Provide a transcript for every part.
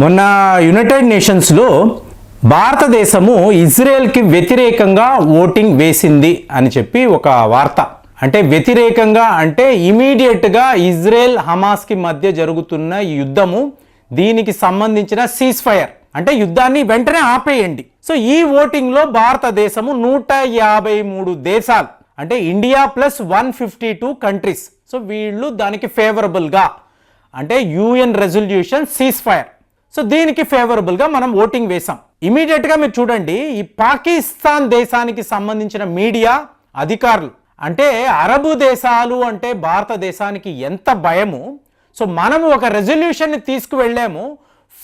మొన్న యునైటెడ్ నేషన్స్లో భారతదేశము ఇజ్రాయెల్కి వ్యతిరేకంగా ఓటింగ్ వేసింది అని చెప్పి ఒక వార్త. అంటే వ్యతిరేకంగా అంటే ఇమీడియట్గా ఇజ్రాయెల్ హమాస్కి మధ్య జరుగుతున్న యుద్ధము దీనికి సంబంధించిన సీజ్ ఫైర్ అంటే యుద్ధాన్ని వెంటనే ఆపేయండి. సో ఈ ఓటింగ్లో భారతదేశము నూట యాభై మూడు దేశాలు. అంటే India plus one fifty two countries. So వీళ్ళు దానికి ఫేవరబుల్గా. అంటే UN resolution ceasefire so దీనికి ఫేవరబుల్గా మనం ఓటింగ్ వేసాం ఇమీడియట్గా మీరు చూడండి ఈ పాకిస్తాన్ దేశానికి సంబంధించిన మీడియా అధికారులు అంటే అరబు దేశాలు అంటే భారతదేశానికి ఎంత భయము సో మనము ఒక రెజల్యూషన్ని తీసుకువెళ్ళాము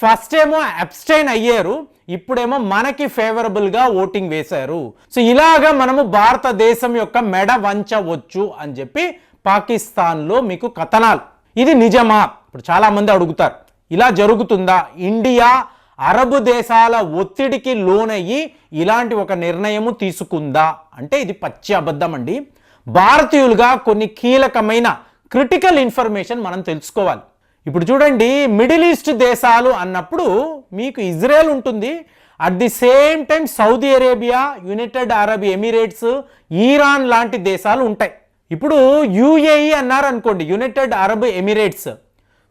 ఫస్ట్ ఏమో అబ్స్టైన్ అయ్యారు ఇప్పుడేమో మనకి ఫేవరబుల్గా ఓటింగ్ వేశారు. సో ఇలాగా మనము భారతదేశం యొక్క మెడ వంచవచ్చు అని చెప్పి పాకిస్తాన్లో మీకు కథనాలు. ఇది నిజమా? ఇప్పుడు చాలామంది అడుగుతారు. ఇలా జరుగుతుందా? ఇండియా అరబు దేశాల ఒత్తిడికి లోనయ్యి ఇలాంటి ఒక నిర్ణయము తీసుకుందా? అంటే ఇది పచ్చి అబద్ధం అండి. భారతీయులుగా కొన్ని కీలకమైన క్రిటికల్ ఇన్ఫర్మేషన్ మనం తెలుసుకోవాలి. ఇప్పుడు చూడండి మిడిల్ ఈస్ట్ దేశాలు అన్నప్పుడు మీకు ఇజ్రాయెల్ ఉంటుంది. At the same time Saudi Arabia United Arab Emirates Iran లాంటి దేశాలు ఉంటాయి. ఇప్పుడు యుఏఈ అన్నారు అనుకోండి యునైటెడ్ అరబ్ ఎమిరేట్స్.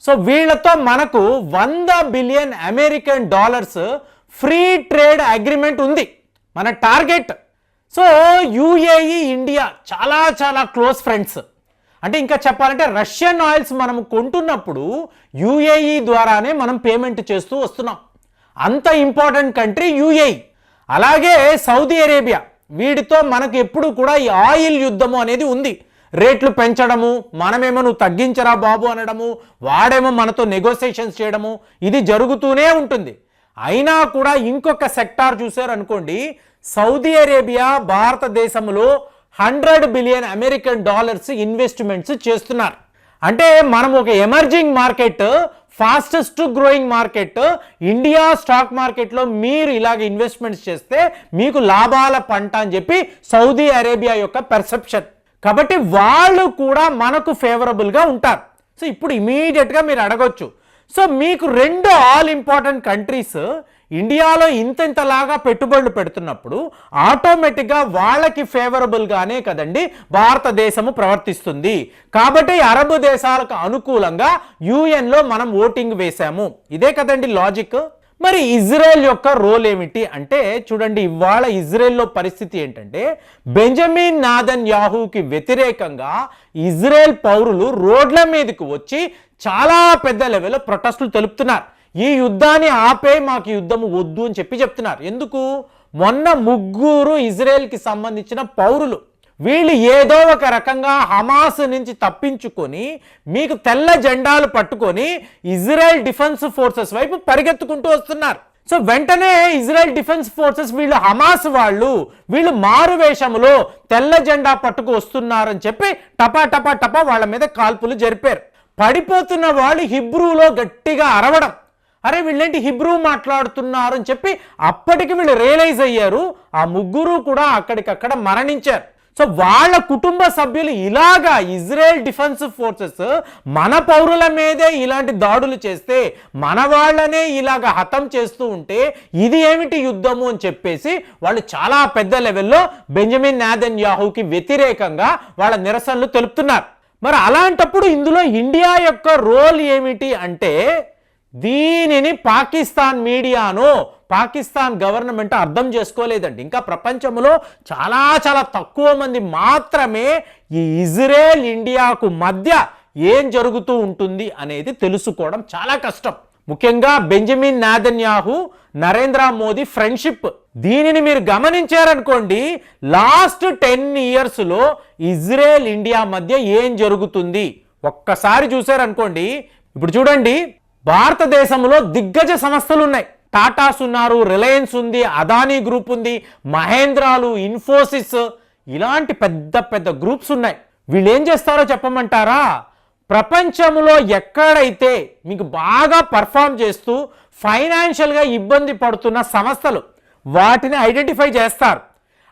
సో వీళ్ళతో మనకు వంద billion American dollars free trade agreement ఉంది. మన టార్గెట్. సో యుఏఈ ఇండియా చాలా చాలా క్లోజ్ ఫ్రెండ్స్. అంటే ఇంకా చెప్పాలంటే రష్యన్ ఆయిల్స్ మనం కొంటున్నప్పుడు యుఏఈ ద్వారానే మనం పేమెంట్ చేస్తూ వస్తున్నాం. అంత ఇంపార్టెంట్ కంట్రీ యుఏఈ. అలాగే సౌదీ అరేబియా. వీడితో మనకు ఎప్పుడు కూడా ఈ ఆయిల్ యుద్ధము అనేది ఉంది. రేట్లు పెంచడము మనమేమో నువ్వు తగ్గించరా బాబు అనడము వాడేమో మనతో నెగోసియేషన్స్ చేయడము ఇది జరుగుతూనే ఉంటుంది. అయినా కూడా ఇంకొక సెక్టార్ చూసారు అనుకోండి సౌదీ అరేబియా భారతదేశంలో hundred billion American dollars investments చేస్తున్నారు. అంటే మనం ఒక emerging market fastest growing market India stock మార్కెట్లో మీరు ఇలాగ ఇన్వెస్ట్మెంట్స్ చేస్తే మీకు లాభాల పంట అని చెప్పి సౌదీ అరేబియా యొక్క పెర్సెప్షన్ కాబట్టి వాళ్ళు కూడా మనకు ఫేవరబుల్గా ఉంటారు. సో ఇప్పుడు ఇమీడియట్గా మీరు అడగొచ్చు. సో మీకు రెండు ఆల్ ఇంపార్టెంట్ కంట్రీస్ ఇండియాలో ఇంత ఇంతలాగా పెట్టుబడులు పెడుతున్నప్పుడు ఆటోమేటిక్గా వాళ్ళకి ఫేవరబుల్గానే కదండి భారతదేశము ప్రవర్తిస్తుంది. కాబట్టి అరబ్ దేశాలకు అనుకూలంగా యుఎన్లో మనం ఓటింగ్ వేశాము. ఇదే కదండి లాజిక్ మరి ఇజ్రాయెల్ యొక్క రోల్ ఏమిటి అంటే చూడండి ఇవాళ ఇజ్రాయెల్లో పరిస్థితి ఏంటంటే బెంజమిన్ నాదన్ యాహూకి వ్యతిరేకంగా ఇజ్రాయెల్ పౌరులు రోడ్ల మీదకి వచ్చి చాలా పెద్ద లెవెల్లో ప్రొటెస్టులు తెలుపుతున్నారు. ఈ యుద్ధాన్ని ఆపే మాకు యుద్ధము వద్దు అని చెప్పి చెప్తున్నారు. ఎందుకు? మొన్న ముగ్గురు ఇజ్రాయెల్కి సంబంధించిన పౌరులు వీళ్ళు ఏదో ఒక రకంగా హమాస్ నుంచి తప్పించుకొని మీకు తెల్ల జెండాలు పట్టుకొని ఇజ్రాయెల్ డిఫెన్స్ ఫోర్సెస్ వైపు పరిగెత్తుకుంటూ వస్తున్నారు. సో వెంటనే ఇజ్రాయెల్ డిఫెన్స్ ఫోర్సెస్ వీళ్ళు హమాస్ వాళ్ళు వీళ్ళు మారు వేషములో తెల్ల జెండా పట్టుకు వస్తున్నారని చెప్పి టపా టపా టపా వాళ్ళ మీద కాల్పులు జరిపారు. పడిపోతున్న వాళ్ళు హిబ్రూలో గట్టిగా అరవడం. అరే వీళ్ళేంటి హిబ్రూ మాట్లాడుతున్నారు అని చెప్పి అప్పటికి వీళ్ళు రియలైజ్ అయ్యారు. ఆ ముగ్గురు కూడా అక్కడికక్కడ మరణించారు. సో వాళ్ళ కుటుంబ సభ్యులు ఇలాగా ఇజ్రాయెల్ డిఫెన్స్ ఫోర్సెస్ మన పౌరుల మీదే ఇలాంటి దాడులు చేస్తే మన వాళ్ళనే ఇలాగ హతం చేస్తూ ఉంటే ఇది ఏమిటి యుద్ధము అని చెప్పేసి వాళ్ళు చాలా పెద్ద లెవెల్లో బెంజమిన్ నాదన్ యాహూకి వ్యతిరేకంగా వాళ్ళ నిరసనలు తెలుపుతున్నారు. మరి అలాంటప్పుడు ఇందులో ఇండియా యొక్క రోల్ ఏమిటి అంటే దీనిని పాకిస్తాన్ మీడియాను పాకిస్తాన్ గవర్నమెంట్ అర్థం చేసుకోలేదండి. ఇంకా ప్రపంచంలో చాలా చాలా తక్కువ మంది మాత్రమే ఈ ఇజ్రాయెల్ ఇండియాకు మధ్య ఏం జరుగుతూ ఉంటుంది అనేది తెలుసుకోవడం చాలా కష్టం. ముఖ్యంగా Benjamin Netanyahu Narendra Modi friendship దీనిని మీరు గమనించారనుకోండి లాస్ట్ టెన్ ఇయర్స్లో ఇజ్రాయెల్ ఇండియా మధ్య ఏం జరుగుతుంది? ఒక్కసారి చూసారనుకోండి ఇప్పుడు చూడండి భారతదేశంలో దిగ్గజ సంస్థలు ఉన్నాయి టాటాస్ ఉన్నారు రిలయన్స్ ఉంది అదానీ గ్రూప్ ఉంది మహేంద్రాలు ఇన్ఫోసిస్ ఇలాంటి పెద్ద పెద్ద గ్రూప్స్ ఉన్నాయి. వీళ్ళు ఏం చేస్తారో చెప్పమంటారా? ప్రపంచంలో ఎక్కడైతే మీకు బాగా పర్ఫామ్ చేస్తూ ఫైనాన్షియల్గా ఇబ్బంది పడుతున్న సంస్థలు వాటిని ఐడెంటిఫై చేస్తారు.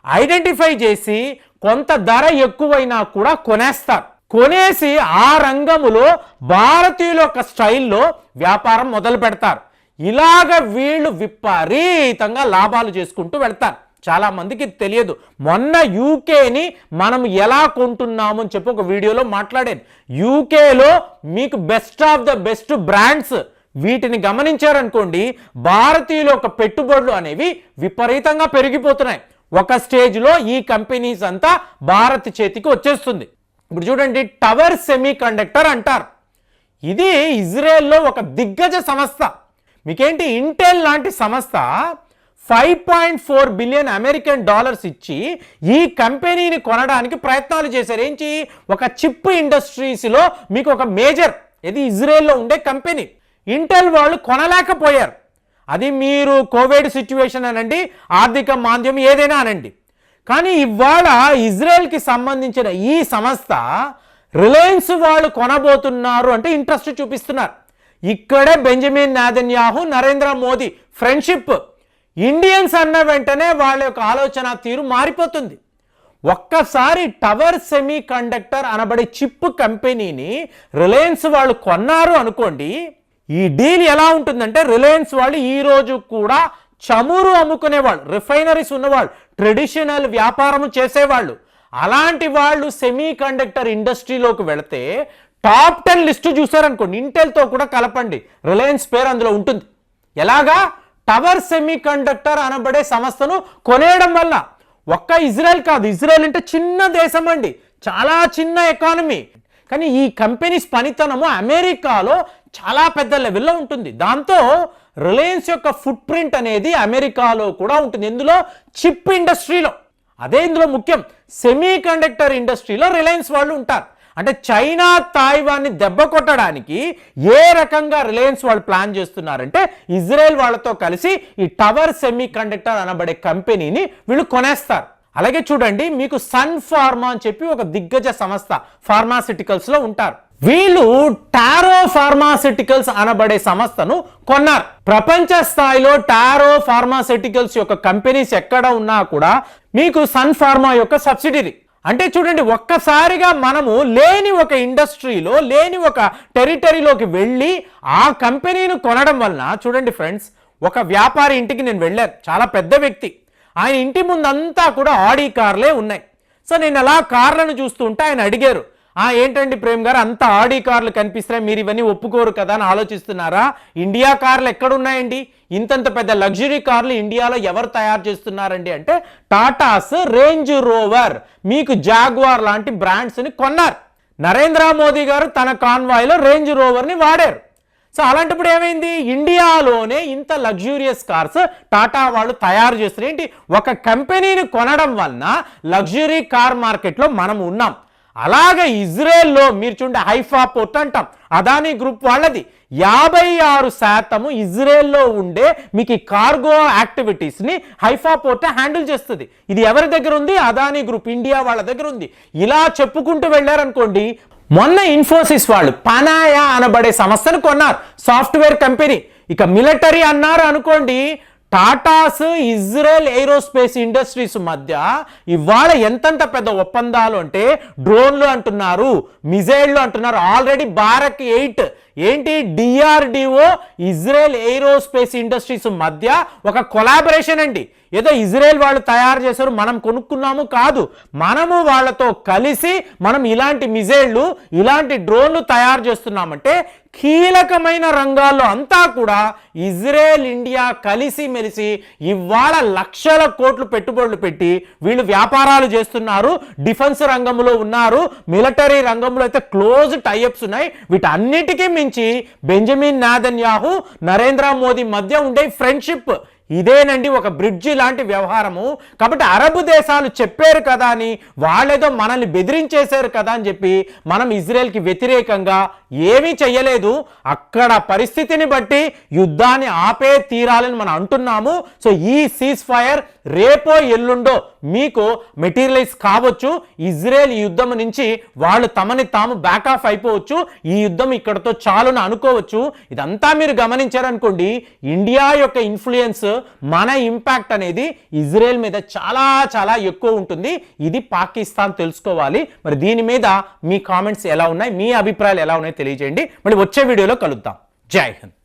ఐడెంటిఫై చేసి కొంత ధర ఎక్కువైనా కూడా కొనేస్తారు. కొనేసి ఆ రంగములో భారతీయుల యొక్క స్టైల్లో వ్యాపారం మొదలు పెడతారు ఇలాగ వీళ్ళు విపరీతంగా లాభాలు చేసుకుంటూ వెళ్తారు. చాలా మందికి తెలియదు. మొన్న యూకేని మనం ఎలా కొంటున్నాము అని చెప్పి ఒక వీడియోలో మాట్లాడాను. యూకేలో మీకు best of the best brands వీటిని గమనించారనుకోండి భారతీయుల యొక్క పెట్టుబడులు అనేవి విపరీతంగా పెరిగిపోతున్నాయి. ఒక స్టేజ్లో ఈ కంపెనీస్ అంతా భారత్ చేతికి వచ్చేస్తుంది. ఇప్పుడు చూడండి టవర్ సెమీ కండక్టర్ అంటారు. ఇది ఇజ్రాయెల్లో ఒక దిగ్గజ సంస్థ. మీకేంటి ఇంటెల్ లాంటి సంస్థ five point four billion American dollars ఇచ్చి ఈ కంపెనీని కొనడానికి ప్రయత్నాలు చేశారు. ఏంటి? ఒక చిప్ ఇండస్ట్రీస్లో మీకు ఒక మేజర్ ఇది ఇజ్రాయెల్లో ఉండే కంపెనీ. ఇంటెల్ వాళ్ళు కొనలేకపోయారు. అది మీరు కోవిడ్ సిచ్యువేషన్ అనండి ఆర్థిక మాంద్యం ఏదైనా అనండి. కానీ ఇవాళ ఇజ్రాయెల్కి సంబంధించిన ఈ సంస్థ రిలయన్స్ వాళ్ళు కొనబోతున్నారు అంటే ఇంట్రెస్ట్ చూపిస్తున్నారు. ఇక్కడే Benjamin Netanyahu Narendra Modi friendship Indians అన్న వెంటనే వాళ్ళ యొక్క ఆలోచన తీరు మారిపోతుంది. ఒక్కసారి టవర్ సెమీ కండక్టర్ అనబడే చిప్ కంపెనీని రిలయన్స్ వాళ్ళు కొన్నారు అనుకోండి ఈ డీల్ ఎలా ఉంటుందంటే రిలయన్స్ వాళ్ళు ఈరోజు కూడా చమురు అమ్ముకునేవాళ్ళు రిఫైనరీస్ ఉన్నవాళ్ళు ట్రెడిషనల్ వ్యాపారం చేసేవాళ్ళు. అలాంటి వాళ్ళు సెమీ కండక్టర్ ఇండస్ట్రీలోకి వెళితే టాప్ టెన్ లిస్టు చూసారనుకోండి ఇంటెల్తో కూడా కలపండి. రిలయన్స్ పేరు అందులో ఉంటుంది. ఎలాగా? టవర్ సెమీ కండక్టర్ అనబడే సంస్థను కొనేయడం వల్ల. ఒక్క ఇజ్రాయెల్ కాదు ఇజ్రాయెల్ అంటే చిన్న దేశం అండి. చాలా చిన్న ఎకానమీ. కానీ ఈ కంపెనీస్ పనితనము అమెరికాలో చాలా పెద్ద లెవెల్లో ఉంటుంది. దాంతో రిలయన్స్ యొక్క ఫుట్ ప్రింట్ అనేది అమెరికాలో కూడా ఉంటుంది. ఇందులో చిప్ ఇండస్ట్రీలో. అదే ఇందులో ముఖ్యం. సెమీ కండక్టర్ ఇండస్ట్రీలో రిలయన్స్ వాళ్ళు ఉంటారు. అంటే చైనా తాయివాన్ని దెబ్బ కొట్టడానికి ఏ రకంగా రిలయన్స్ వాళ్ళు ప్లాన్ చేస్తున్నారంటే ఇజ్రాయెల్ వాళ్ళతో కలిసి ఈ టవర్ సెమీ కండక్టర్ అనబడే కంపెనీని వీళ్ళు కొనేస్తారు. అలాగే చూడండి మీకు సన్ ఫార్మా అని చెప్పి ఒక దిగ్గజ సంస్థ ఫార్మాసిటికల్స్లో ఉంటారు. వీళ్ళు టారో ఫార్మాసిటికల్స్ అనబడే సంస్థను కొన్నారు. ప్రపంచ స్థాయిలో టారో ఫార్మాసిటికల్స్ యొక్క కంపెనీస్ ఎక్కడ ఉన్నా కూడా మీకు సన్ ఫార్మా యొక్క సబ్సిడరీ అంటే చూడండి ఒక్కసారిగా మనము లేని ఒక ఇండస్ట్రీలో లేని ఒక టెరిటరీలోకి వెళ్ళి ఆ కంపెనీని కొనడం వలన చూడండి ఫ్రెండ్స్ ఒక వ్యాపారి ఇంటికి నేను వెళ్ళాను. చాలా పెద్ద వ్యక్తి. ఆయన ఇంటి ముందంతా కూడా ఆడి కార్లే ఉన్నాయి. సో నేను అలా కార్లను చూస్తుంటే ఆయన అడిగారు ఆ ఏంటండి ప్రేమ్ గారు అంత ఆడి కార్లు కనిపిస్తున్నాయి మీరు ఇవన్నీ ఒప్పుకోరు కదా అని ఆలోచిస్తున్నారా? ఇండియా కార్లు ఎక్కడున్నాయండి? ఇంతంత పెద్ద లగ్జరీ కార్లు ఇండియాలో ఎవరు తయారు చేస్తున్నారండి అంటే టాటాస్ రేంజ్ రోవర్ మీకు జాగ్వార్ లాంటి బ్రాండ్స్ని కొన్నారు. నరేంద్ర మోదీ గారు తన కాన్వాయ్లో రేంజ్ రోవర్ని వాడారు. సో అలాంటప్పుడు ఏమైంది? ఇండియాలోనే ఇంత లగ్జూరియస్ కార్స్ టాటా వాళ్ళు తయారు చేస్తారు ఏంటి? ఒక కంపెనీని కొనడం వలన లగ్జరీ కార్ మార్కెట్లో మనం ఉన్నాం. అలాగే ఇజ్రాయెల్లో మీరు చూడండి హైఫా పోర్ట్ అంటాం. అదానీ గ్రూప్ వాళ్ళది. యాభై ఆరు శాతము ఇజ్రాయెల్లో ఉండే మీకు ఈ కార్గో యాక్టివిటీస్ని హైఫా పోర్ట్ హ్యాండిల్ చేస్తుంది. ఇది ఎవరి దగ్గర ఉంది? అదానీ గ్రూప్ ఇండియా వాళ్ళ దగ్గర ఉంది. ఇలా చెప్పుకుంటూ వెళ్ళారనుకోండి మొన్న ఇన్ఫోసిస్ వాళ్ళు పనాయా అనబడే సంస్థను కొన్నారు సాఫ్ట్వేర్ కంపెనీ. ఇక మిలిటరీ అన్నారు అనుకోండి టాటాస్ ఇజ్రాయెల్ ఏరోస్పేస్ ఇండస్ట్రీస్ మధ్య ఇవాళ ఎంతంత పెద్ద ఒప్పందాలు అంటే డ్రోన్లు అంటున్నారు మిజైల్లు అంటున్నారు. ఆల్రెడీ భారత్ ఎయిట్ ఏంటి డిఆర్డిఓ ఇజ్రాయెల్ ఎయిరోస్పేస్ ఇండస్ట్రీస్ మధ్య ఒక కొలాబరేషన్ అండి. ఏదో ఇజ్రాయెల్ వాళ్ళు తయారు చేశారు మనం కొనుక్కున్నాము కాదు. మనము వాళ్ళతో కలిసి మనం ఇలాంటి మిజైళ్ళు ఇలాంటి డ్రోన్లు తయారు చేస్తున్నామంటే కీలకమైన రంగాల్లో అంతా కూడా ఇజ్రాయెల్ ఇండియా కలిసి మెలిసి ఇవాళ లక్షల కోట్లు పెట్టుబడులు పెట్టి వీళ్ళు వ్యాపారాలు చేస్తున్నారు డిఫెన్స్ రంగంలో ఉన్నారు మిలిటరీ రంగంలో అయితే క్లోజ్ టైఅప్స్ ఉన్నాయి. వీటన్నిటికీ మించి బెంజమిన్ నాదన్యాహు నరేంద్ర మోదీ మధ్య ఉండే ఫ్రెండ్షిప్. ఇదేనండి ఒక బ్రిడ్జి లాంటి వ్యవహారము. కాబట్టి అరబ్ దేశాలు చెప్పారు కదా అని వాళ్ళేదో మనల్ని బెదిరించేశారు కదా అని చెప్పి మనం ఇజ్రాయెల్కి వ్యతిరేకంగా ఏమీ చెయ్యలేదు. అక్కడ పరిస్థితిని బట్టి యుద్ధాన్ని ఆపే తీరాలని మనం అంటున్నాము. సో ఈ సీజ్ ఫైర్ రేపో ఎల్లుండో మీకు మెటీరియలైజ్ కావచ్చు. ఇజ్రాయెల్ యుద్ధం నుంచి వాళ్ళు తమని తాము బ్యాక్ ఆఫ్ అయిపోవచ్చు. ఈ యుద్ధం ఇక్కడతో చాలును అనుకోవచ్చు. ఇదంతా మీరు గమనించారనుకోండి ఇండియా యొక్క ఇన్ఫ్లుయెన్స్ మన ఇంపాక్ట్ అనేది ఇజ్రాయెల్ మీద చాలా చాలా ఎక్కువ ఉంటుంది. ఇది పాకిస్తాన్ తెలుసుకోవాలి. మరి దీని మీద మీ కామెంట్స్ ఎలా ఉన్నాయి? మీ అభిప్రాయాలు ఎలా ఉన్నాయి? తెలియజేయండి. మళ్ళీ వచ్చే వీడియోలో కలుద్దాం. జై హింద్.